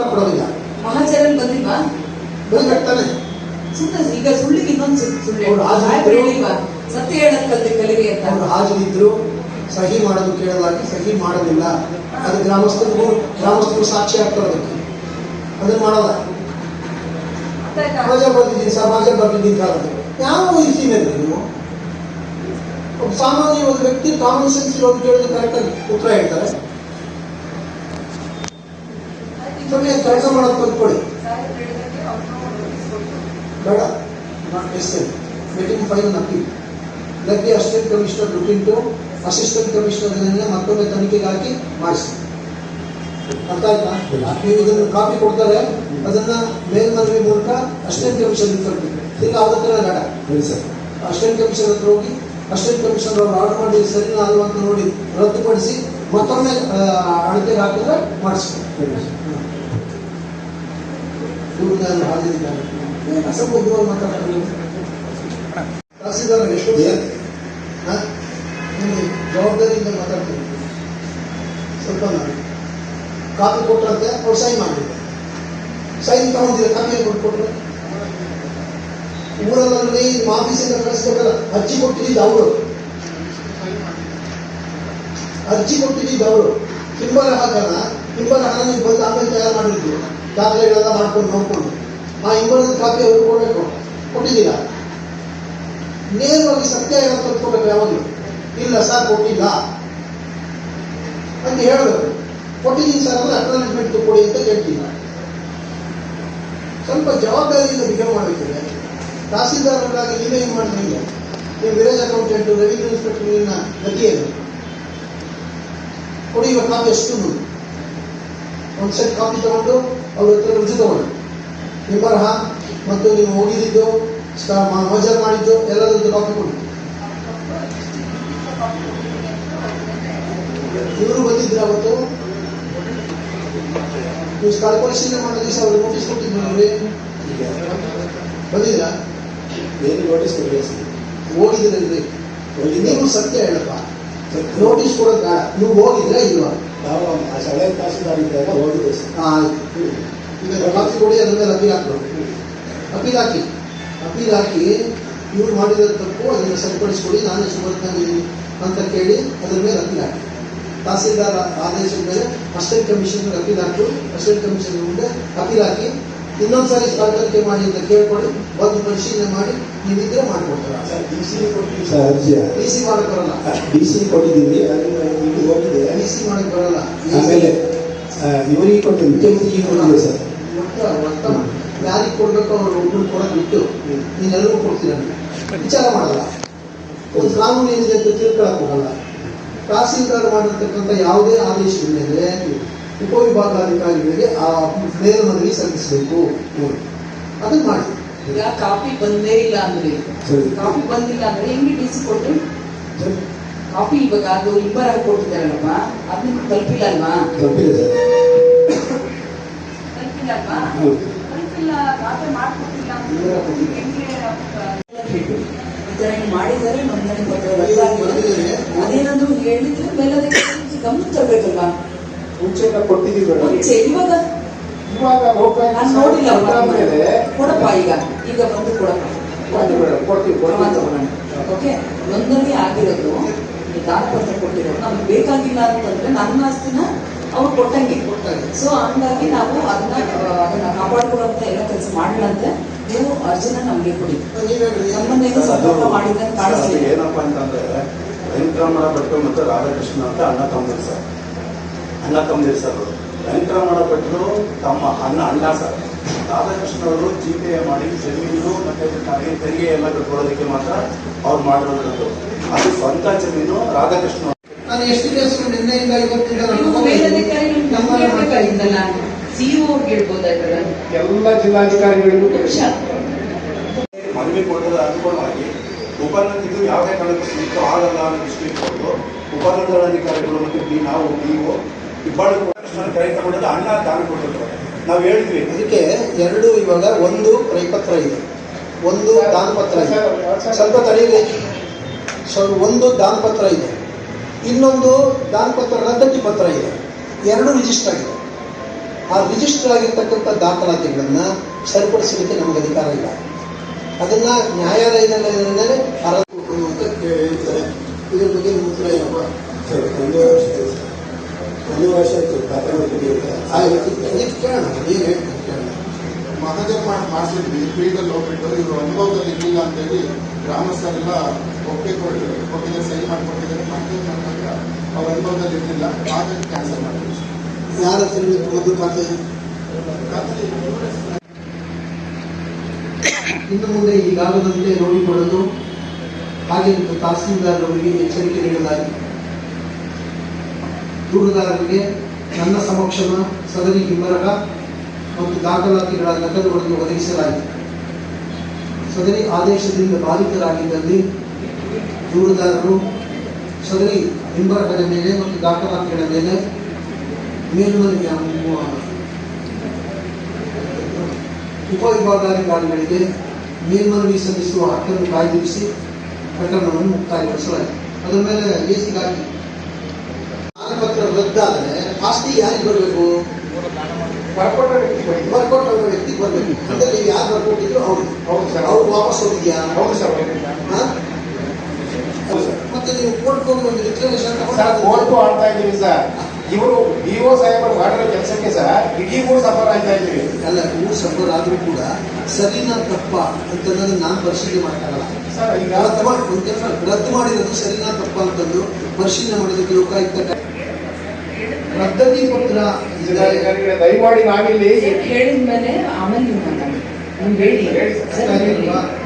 ಉತ್ತರ ಕೊಡೋದಿಲ್ಲ. ಮಹಾಜರಲ್ಲಿ ಬಂದಿಲ್ವಾ? ಬಂದಿರ್ತಾನೆ. ಸುಮ್ಮನೆ ಈಗ ಸುಳ್ಳಿಗೆ ಇನ್ನೊಂದು ಸುಳ್ಳು. ಹೇಳಿಲ್ವಾ? ಸತ್ಯ ಹೇಳಕ್ ಕಲ್ತಿ ಕಲಿರಿ ಅಂತ. ಅವ್ರು ಹಾಜರಿದ್ರು. ಸಹಿ ಮಾಡೋದು ಕೇಳಲಾಗಿ ಸಹಿ ಮಾಡೋದಿಲ್ಲ. ಅದು ಗ್ರಾಮಸ್ಥರಿಗೂ ಗ್ರಾಮಸ್ಥರು ಸಾಕ್ಷಿ ಆಗ್ತಾರೆ ಅದಕ್ಕೆ ಅದನ್ನ ಮಾಡಲ್ಲ ಸಮಾಜ ಬರ್ತಿದ್ದೀನಿ ಸಮಾಜ ಬರ್ತಿದ್ದೀನಿ ಕಾಲದಲ್ಲಿ ಯಾವ ವಯಸ್ಸಿನಲ್ಲಿ ನೀವು ಒಬ್ಬ ಸಾಮಾನ್ಯ ಒಂದು ವ್ಯಕ್ತಿ ಕಾಮನ್ ಸೆನ್ಸ್ ಇರೋದು ಕೇಳಿದ್ರೆ ಕರೆಕ್ಟಾಗಿ ಉತ್ತರ ಹೇಳ್ತಾರೆ. ಸುಮ್ಮನೆ ಕೆಲಸ ಮಾಡೋದು ತಂದ್ಕೊಡಿ ಬೇಡ not necessary letting file appeal let the assistant commissioner look into assistant commissioner ಮತ್ತೊಮ್ಮೆ ತನಿಖೆಗೆ ಹಾಕಿ ಮಾಡಿಸಿ ಅರ್ಥ ಆಯ್ತಾ ನೀವು ಇದನ್ನು ಕಾಪಿ ಕೊಡ್ತಾರೆ ಅದನ್ನ ಮೇಲ್ಮನವಿ ಮೂಲಕ ಅಸಿಸ್ಟೆಂಟ್ ಕಮಿಷನರ್ ಕಟ್ಟಿ ಇಲ್ಲ ಅವ್ರ ಹತ್ರ ಬೇಡ ಹೇಳಿ ಸರ್ ಅಸಿಸ್ಟೆಂಟ್ ಕಮಿಷನರ್ ಹತ್ರ ಹೋಗಿ ಅಸಿಸ್ಟೆಂಟ್ ಕಮಿಷನರ್ ಅವರು ಆರ್ಡರ್ ಮಾಡಿ ಸರಿನಾ ಅಲ್ವಾ ಅಂತ ನೋಡಿ ರದ್ದುಪಡಿಸಿ ಮತ್ತೊಮ್ಮೆ ಆ, ಅಳತೆಗೆ ಹಾಕಿದ್ರೆ ಮಾಡಿಸಿ ದೂರದಲ್ಲಿ ಹಾಜರಿದ್ದಾರೆ. ಏನು ಅಸಂಬದ್ಧವಾಗಿ ಮಾತಾಡ್ತಾರೆ? ತಹಸೀಲ್ದಾರ್ ಎಷ್ಟು? ನೀವು ಜವಾಬ್ದಾರಿಯಿಂದ ಮಾತಾಡ್ತೀನಿ. ಸ್ವಲ್ಪ ನಾನು ಕಾಪಿ ಕೊಟ್ಟರಂತೆ ಅವ್ರು ಸೈನ್ ಮಾಡಿದ್ರು ಸೈನ್ ತಗೊಂಡಿದ್ರೆ ಕಾಪಿ ಕೊಟ್ಟು ಊರಲ್ಲಿ ನಿಮ್ಮ ಆಫೀಸಿಂದ ಕಳಿಸ್ಬೇಕಲ್ಲ ಅರ್ಜಿ ಕೊಟ್ಟಿದ್ದು ಅವರು ಅರ್ಜಿ ಕೊಟ್ಟಿದ್ದು ಅವರು ಹಿಂಬಲ ಹಾಕೋಣ. ಹಿಂಬಲ ಹಣ ನೀವು ಬಂದು ಆಮೇಲೆ ತಯಾರು ಮಾಡಿದ್ರು ದಾಖಲೆಗಳೆಲ್ಲ ಮಾಡ್ಕೊಂಡು ನೋಡ್ಕೊಂಡು. ಆ ಹಿಂಬಲದ ಖಾತೆ ಅವರು ಕೊಡಬೇಕು. ಕೊಟ್ಟಿದ್ದೀರಾ? ನೇರವಾಗಿ ಸತ್ಯ ಹೇಳೋದು ತಂದ್ಕೊಡ್ಬೇಕು ಯಾವಾಗಲೂ. ಇಲ್ಲ ಸರ್, ಕೊಟ್ಟಿಲ್ಲ. ಅಂತ ಹೇಳಬೇಕು ಕೊಟ್ಟಿದ್ದೀನಿ ಸರ್ ಅಂದ್ರೆ ಅಕ್ನಾಲೆಜ್ಮೆಂಟ್ ಕೊಡಿ ಅಂತ ಕೇಳ್ತಿಲ್ಲ ಸ್ವಲ್ಪ ಜವಾಬ್ದಾರಿಯಿಂದ ಬಿಹೇವ್ ಮಾಡಬೇಕಿದೆ. ತಹಸೀಲ್ದಾರ್ಗಳಾಗಿ ನೀವೇ ಏನು ಮಾಡಿದ್ರೆ ನೀವು ವಿಲೇಜ್ ಅಕೌಂಟೆಂಟ್ ರೆವಿನ್ಯೂ ಇನ್ಸ್ಪೆಕ್ಟರ್ ಗತಿ ಏನು ಕೊಡಿ ಇವಾಗ ಕಾಪಿ ಅಷ್ಟು ಒಂದು ಸೆಟ್ ಕಾಪಿ ತಗೊಂಡು ಅವ್ರ ಹತ್ರ ರುಜು ತಗೊಂಡು. ನಿಮ್ಮ ಬರಹ ಮತ್ತು ನೀವು ಹೋಗಿದ್ದು ಮೋಜರ್ ಮಾಡಿದ್ದು ಎಲ್ಲದರದ್ದು ಕಾಪಿ ಕೊಡಿ. ಇವರು ಬಂದಿದ್ರು ಅವತ್ತು. ನೀವು ಸ್ಥಳ ಪರಿಶೀಲನೆ ಮಾಡೋ ದಿವಸ ಅವ್ರಿಗೆ ನೋಟಿಸ್ ಕೊಟ್ಟಿದ್ರು ನೋಡಿ ಬಂದಿದ್ರ ಏನು ನೋಟಿಸ್ ಸರ್. ಹೋಗಿದ್ರಲ್ರಿ ನೀವು ಸತ್ಯ ಹೇಳಪ್ಪ. ನೋಟಿಸ್ ಕೊಡೋದು ಬೇಡ ನೀವು ಹೋಗಿದ್ರೆ ಇಲ್ವಾ ನಾವು ಆ ಸಳೆ ಹೋಗಿದ್ದೆ ಸರ್. ಈಗ ಕೊಡಿ ಅದ್ರ ಮೇಲೆ ಅಪೀಲ್ ಹಾಕ್ಬೇಕು. ಅಪೀಲ್ ಹಾಕಿ. ಅಪೀಲ್ ಹಾಕಿ ಇವ್ರು ಮಾಡಿದ ತಪ್ಪು ಅದನ್ನು ಸರಿಪಡಿಸ್ಕೊಡಿ ನಾನೇ ಸುಮರ್ತಾಗಿದ್ದೀನಿ ಅಂತ ಕೇಳಿ ಅದ್ರ ಮೇಲೆ ಅಪೀಲ್ ಹಾಕಿ. ತಹಸೀಲ್ದಾರ್ ಆದೇಶದ ಮೇಲೆ ಅಸ್ಟೇಟ್ ಕಮಿಷನ್ ಅಪೀಲ್ ಹಾಕು ಅಸ್ಟೇಟ್ ಕಮಿಷನ್ ಮುಂದೆ ಅಪೀಲ್ ಹಾಕಿ. ಇನ್ನೊಂದ್ಸಾರಿ ಸ್ಪರ್ಧಕ್ಕೆ ಮಾಡಿ ಅಂತ ಕೇಳ್ಕೊಳ್ಳಿ ಒಂದು ಪರಿಶೀಲನೆ ಮಾಡಿ ನೀವಿದ್ರೆ ಮಾಡ್ಕೊಡ್ತಾರೆ? ಸರ್ ಡಿ ಸಿ ಮಾಡಕ್ ಬರಲ್ಲ. ಡಿ ಸಿ ಕೊಟ್ಟಿದ್ದೀವಿ ಅದನ್ನ ಇಲ್ಲಿ ಹೋಗಿದೆ. ಡಿ ಸಿ ಮಾಡಕ್ ಬರಲ್ಲ. ಆಮೇಲೆ ಇವರಿಗೆ ಕೊಟ್ಟು ಮುಖ್ಯಮಂತ್ರಿಗೆ ಕೊಟ್ಟಿದ್ದೀವಿ ಸರ್. ಒಟ್ಟು ಅರ್ಥ ಮಾಡಿ ಯಾರಿಗೆ ಕೊಡ್ಬೇಕು ಅವ್ರು ಒಬ್ಬರು ಕೊಡೋದು ಬಿಟ್ಟು ನೀನೆಲ್ಲರೂ ಕೊಡ್ತೀರ? ವಿಚಾರ ಮಾಡಲ್ಲ. ಒಂದು ಕಾನೂನು ಏನಿದೆ ಅಂತ ತಿಳ್ಕೊಳಕ್ ಹೋಗಲ್ಲ. ತಹಸೀಲ್ದಾರ್ ಮಾಡಿರ್ತಕ್ಕಂಥ ಯಾವುದೇ ಆದೇಶದ ಮೇಲೆ ಉಪವಿಭಾಗಾಧಿಕಾರಿಗಳಿಗೆ ಆ ಮೇಲ್ಮನವಿ ಸಲ್ಲಿಸಬೇಕು ಅದನ್ನ ಮಾಡಿ. ಈಗ ಕಾಪಿ ಬಂದೇ ಇಲ್ಲ ಅಂದ್ರೆ ಕಾಪಿ ಬಂದಿಲ್ಲ ಅಂದ್ರೆ ಹೆಂಗೆ ಡಿ ಸಿ ಕೊಟ್ರಿ? ಕಾಪಿ ಇವಾಗ ಅದು ಇಬ್ಬರ ಕೊಟ್ಟಿದ್ದಾರಲ್ಲಪ್ಪ ಅದನ್ನ ತಲುಪಿಲ್ಲ ಅಲ್ವಾ? ತಲುಪಿಲ್ಲ ಅಲ್ವಾ? ತಲುಪಿಲ್ಲ ಖಾತೆ ಮಾಡ್ಕೊಟ್ಟಿಲ್ಲ ನೋಂದಣಿ ಪತ್ರ. ಅದೇನಾದ್ರು ಹೇಳಿದ್ರೆ ಮೇಲೆ ಗಮನ ತರಬೇಕಲ್ವಾ? ಮುಂಚೆ ನಾವು ಕೊಟ್ಟಿದ್ದೀವಿ ಮುಂಚೆ ಇವಾಗ ಇವಾಗ ಹೋಗ್ತಾ ನಾನು ನೋಡಿಲ್ಲ ಕೊಡಪ್ಪ ಈಗ. ಈಗ ಬಂದು ಕೊಡಪ್ಪ. ಕೊಡ್ತೀವಿ ಮೇಡಮ್ ಕೊಡ್ತೀವಿ ತಗೊಳ್ಳೋಣ. ಓಕೆ ನೋಂದಣಿ ಆಗಿರೋದು ದಾನಪತ್ರ ಕೊಟ್ಟಿರೋದು ನಮ್ಗೆ ಬೇಕಾಗಿಲ್ಲ ಅಂತಂದ್ರೆ ನನ್ನ ಆಸ್ತಿನ ಅವ್ರು ಕೊಟ್ಟಂಗೆ ಕೊಟ್ಟಂಗೆ. ಸೊ ಹಂಗಾಗಿ ನಾವು ಅದನ್ನ ಅದನ್ನ ಕಾಪಾಡ್ಕೊಳ್ಳೋಂತ ಎಲ್ಲ ಕೆಲಸ ಮಾಡಲಂತೆ ನೀವು ಅರ್ಜಿನ ನಮ್ಗೆ ಕೊಡಿ. ನಮ್ಮನ್ನೇನು ಸಂಪರ್ಕ ಅದು ಕಾಣಿಸ್ಲಿಲ್ಲ ಏನಪ್ಪಾ ಅಂತಂದ್ರೆ ವೆಂಕಟರಮಣ ಭಟ್ಟು ಮತ್ತು ರಾಧಾಕೃಷ್ಣ ಅಂತ ಅಣ್ಣ ತಮ್ಮದಿರು ಸರ್. ಅಣ್ಣ ತಮ್ಮದಿರು ಸರ್. ಅವರು ವೆಂಕಟರಮಣ ಭಟ್ರು ತಮ್ಮ ಅಣ್ಣ ಅಣ್ಣ ಸರ್. ರಾಧಾಕೃಷ್ಣ ಅವರು ಜಿ ಪೇ ಮಾಡಿ ಜಮೀನು ಮತ್ತೆ ತಾಯಿ ತೆರಿಗೆ ಎಲ್ಲ ಕಟ್ಕೊಳ್ಳೋದಕ್ಕೆ ಮಾತ್ರ ಅವ್ರು ಮಾಡಿರೋದು ಅದು ಸ್ವಂತ ಜಮೀನು ರಾಧಾಕೃಷ್ಣ ನಾನು ಎಷ್ಟು ದಿವಸ ನಿನ್ನೆಯಿಂದ ಹೇಳ್ಬೋದಾಯ್ತಲ್ಲ ಎಲ್ಲ ಜಿಲ್ಲಾಧಿಕಾರಿಗಳಿಗೂ ಮನವಿ ಕೊಡೋದ ಅನುಗುಣವಾಗಿ ಉಪನಂದ ಇದು ಯಾವುದೇ ಕಾರಣಕ್ಕೂ ಸಿಕ್ಕು ಆಗಲ್ಲ ಅನ್ನೋ ದೃಷ್ಟಿ ಇಟ್ಕೊಂಡು ಉಪನಂದಾಧಿಕಾರಿಗಳು ಮತ್ತು ನಾವು ನೀವು ಇಬ್ಬರು ಅಣ್ಣ ನಾವು ಹೇಳಿದ್ವಿ ಅದಕ್ಕೆ ಎರಡು ಇವಾಗ ಒಂದು ರೈಪತ್ರ ಇದೆ. ಒಂದು ದಾನಪತ್ರ ಇದೆ. ಸ್ವಲ್ಪ ತಡೆಯಿರಿ ಸ್ವಲ್ಪ ಒಂದು ದಾನಪತ್ರ ಇದೆ. ಇನ್ನೊಂದು ದಾನಪತ್ರ ರದ್ದತಿ ಪತ್ರ ಇದೆ. ಎರಡು ರಿಜಿಸ್ಟರ್ ಆಗಿದೆ. ಆ ರಿಜಿಸ್ಟರ್ ಆಗಿರ್ತಕ್ಕಂಥ ದಾಖಲಾತಿಗಳನ್ನು ಸರಿಪಡಿಸಲಿಕ್ಕೆ ನಮಗೆ ಅಧಿಕಾರ ಇಲ್ಲ. ಅದನ್ನ ನ್ಯಾಯಾಲಯದಲ್ಲಿ ಅರ್ಹ ಅಂತ ಹೇಳ್ತಾರೆ. ಇದ್ರ ಬಗ್ಗೆ ನಿಮ್ಮ ಒಂದು ವರ್ಷ ಆಯ್ತು ಕೇಳೋಣ ಏನು ಹೇಳ್ತಾರೆ ಕೇಳೋಣ ಮಹಾಜನ್ ಮಾಡಿ ಮಾಡಿಸಿದ್ವಿ ಫೀಲ್ಡಲ್ಲಿ ಹೋಗ್ಬಿಟ್ಟು ಇವರು ಅನುಭವದಲ್ಲಿ ಇರಲಿಲ್ಲ ಅಂತೇಳಿ ಗ್ರಾಮಸ್ಥರೆಲ್ಲ ಒಪ್ಪಿಗೆ ಕೊಟ್ಟು ಕೊಟ್ಟಿದ್ದಾರೆ ಸಹಿ ಮಾಡಿಕೊಟ್ಟಿದ್ದಾರೆ. ಮಹಾಜನ್ ಮಾಡಿದಾಗ ಅವ್ರ ಅನುಭವದಲ್ಲಿ ಇರಲಿಲ್ಲ. ಹಾಗಾಗಿ ಕ್ಯಾನ್ಸಲ್ ಮಾಡಿದ್ವಿ ಯಾರ ಮೊದಲು ಖಾತೆ? ಇನ್ನು ಮುಂದೆ ಈಗಾಗದಂತೆ ನೋಡಿಕೊಳ್ಳಲು ಹಾಗೆ ತಹಸೀಲ್ದಾರರವರಿಗೆ ತಹಸೀಲ್ದಾರ್ ಅವರಿಗೆ ಎಚ್ಚರಿಕೆ ನೀಡಲಾಗಿದೆ. ದೂರುದಾರರಿಗೆ ನನ್ನ ಸಮಕ್ಷಮ ಸದರಿ ಹಿಂಬರಹ ಮತ್ತು ದಾಖಲಾತಿಗಳ ನಕಲುಗಳನ್ನು ಒದಗಿಸಲಾಯಿತು ಸದರಿ ಆದೇಶದಿಂದ ಬಾಧಿತರಾಗಿದ್ದಲ್ಲಿ ದೂರದಾರರು ಸದರಿ ಹಿಂಬರಹದ ಮೇಲೆ ಮತ್ತು ದಾಖಲಾತಿಗಳ ಮೇಲೆ ಮೇಲ್ಮನವಿ ಉಪವಿಭಾಗಾಧಿಕಾರಿಗಳಿಗೆ ಮೇಲ್ಮನವಿ ಸಲ್ಲಿಸುವ ಹಕ್ಕನ್ನು ಕಾಯ್ದಿರಿಸಿ ಪ್ರಕರಣವನ್ನು ಮುಕ್ತಾಯಗೊಳಿಸಲಾಯಿತು ಅದರ ಮೇಲೆ ಎಸಿಗಾಗಿ ರದ್ದಾದರೆ ಆಸ್ತಿ ಯಾರಿಗೆ ಬರಬೇಕು? ಬರ್ಕೊಟ್ಟ ವ್ಯಕ್ತಿ ಬರ್ಕೊಟ್ಟ ವ್ಯಕ್ತಿ ಬರಬೇಕು. ಅಂದ್ರೆ ನೀವು ಯಾರು ಬರ್ಕೊಟ್ಟಿದ್ರು ಅವ್ರು. ಹೌದು ಸರ್ ಅವ್ರು ವಾಪಸ್ ಹೋಗಿದ್ಯಾ? ಹೌದು ಸರ್? ಮತ್ತೆ ನೀವು ಕೋರ್ಟ್ ಹೋಗಿ ಒಂದು ಡಿಕ್ಲರೇಷನ್ ಸರ್ ಕೋರ್ಟು ಆಡ್ತಾ ಇದ್ದೀವಿ ಸರ್. ಇವರು ಬಿ ಓ ಸಾಹೇಬರು ಮಾಡಿರೋ ಕೆಲಸಕ್ಕೆ ಸರ್ ಇಡೀ ಊರು ಸಫರ್ ಆಯ್ತಾ ಇದ್ದೀವಿ. ಅಲ್ಲ ಊರು ಸಫರ್ ಆದ್ರೂ ಕೂಡ ಸರಿನಾ ತಪ್ಪ ಅಂತಂದ್ರೆ ನಾನು ಪರಿಶೀಲನೆ ಮಾಡ್ತಾರಲ್ಲ. ಸರ್ ಈಗ ರದ್ದು ಮಾಡಿ ಒಂದು ಕೆಲಸ ರದ್ದು ಮಾಡಿರೋದು ಸರಿನಾ ತಪ್ಪ ಅಂತಂದು ಪರಿಶೀಲನೆ ಮಾಡಿದಕ್ಕೆ ಲೋಕಾಯುಕ್ತ ರದ್ದತಿ ಪತ್ರ ದಯಮಾಡಿ ನಾವಿಲ್ಲಿ ಹೇಳಿದ್ಮೇಲೆ ಆಮೇಲೆ ನೀವು ಮಾತಾಡಿ ನೀವು ಹೇಳಿ. ಸರ್.